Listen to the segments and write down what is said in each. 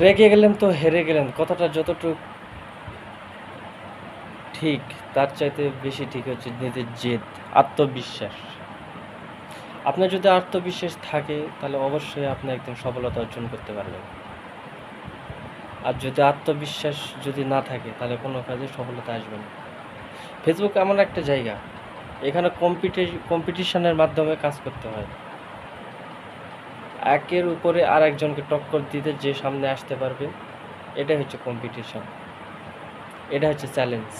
রেগে গেলেন তো হেরে গেলেন, কথাটা যতটুকু ঠিক, তার চাইতে বেশি ঠিক হচ্ছে নিজের জেদ, আত্মবিশ্বাস। আপনার যদি আত্মবিশ্বাস থাকে, তাহলে অবশ্যই আপনি একদিন সফলতা অর্জন করতে পারবেন। আর যদি আত্মবিশ্বাস যদি না থাকে, তাহলে কোনো কাজে সফলতা আসবে না। ফেসবুক এমন একটা জায়গা, এখানে কম্পিটি কম্পিটিশনের মাধ্যমে কাজ করতে হয়। একের উপরে আর একজনকে টক্কর দিতে যে সামনে আসতে পারবে, এটাই হচ্ছে কম্পিটিশন এটা হচ্ছে চ্যালেঞ্জ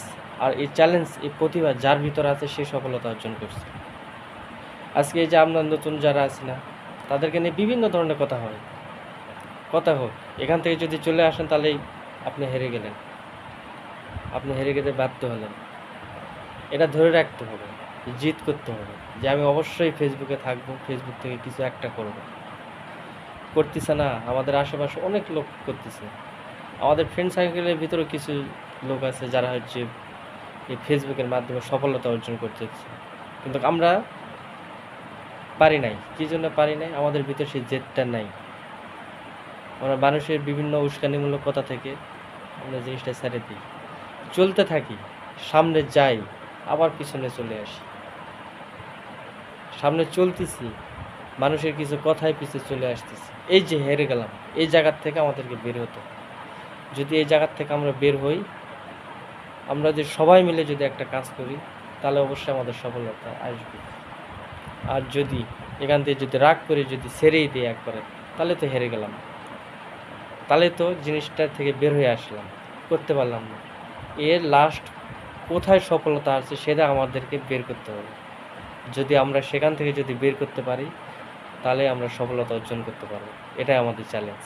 আর এই চ্যালেঞ্জ এই প্রতিভা যার ভিতর আছে, সে সফলতা অর্জন করছে। আজকে এই যে আমরা নতুন যারা আছি না, তাদেরকে নিয়ে বিভিন্ন ধরনের কথা হয়। কথা হোক, এখান থেকে যদি চলে আসেন তাহলেই আপনি হেরে গেলেন। আপনি হেরে গেলে বাধ্য হলেন। এটা ধরে রাখতে হবে, জিত করতে হবে। যে আমি অবশ্যই ফেসবুকে থাকব ফেসবুক থেকে কিছু একটা করব। করতেছে না, আমাদের আশেপাশে অনেক লোক করতেছে। আমাদের ফ্রেন্ড সার্কেলের ভিতরেও কিছু লোক আছে যারা হচ্ছে এই ফেসবুকের মাধ্যমে সফলতা অর্জন করতেছে। কিন্তু আমরা পারি নাই। কী জন্য পারি নাই? আমাদের ভিতরে সেই জেদটা নাই। আমরা মানুষের বিভিন্ন উস্কানিমূলক কথা থেকে আমরা জিনিসটা ছেড়ে দিই। চলতে থাকি, সামনে যাই, আবার পিছনে চলে আসি। সামনে চলতেছি মানুষের কিছু কথায় পিছিয়ে চলে আসতেছে। এই যে হেরে গেলাম, এই জায়গার থেকে আমাদেরকে বের হতো যদি এই জায়গার থেকে আমরা বের হই, আমরা যদি সবাই মিলে যদি একটা কাজ করি, তাহলে অবশ্যই আমাদের সফলতা আসবে। আর যদি এখান থেকে যদি রাগ করে যদি ছেড়েই দিই একবারে, তাহলে তো হেরে গেলাম। তাহলে তো জিনিসটা থেকে বের হয়ে আসলাম, করতে পারলাম না। এর লাস্ট কোথায় সফলতা আছে সেটা আমাদেরকে বের করতে হবে। যদি আমরা সেখান থেকে যদি বের করতে পারি তাহলে আমরা সফলতা অর্জন করতে পারব। এটাই আমাদের চ্যালেঞ্জ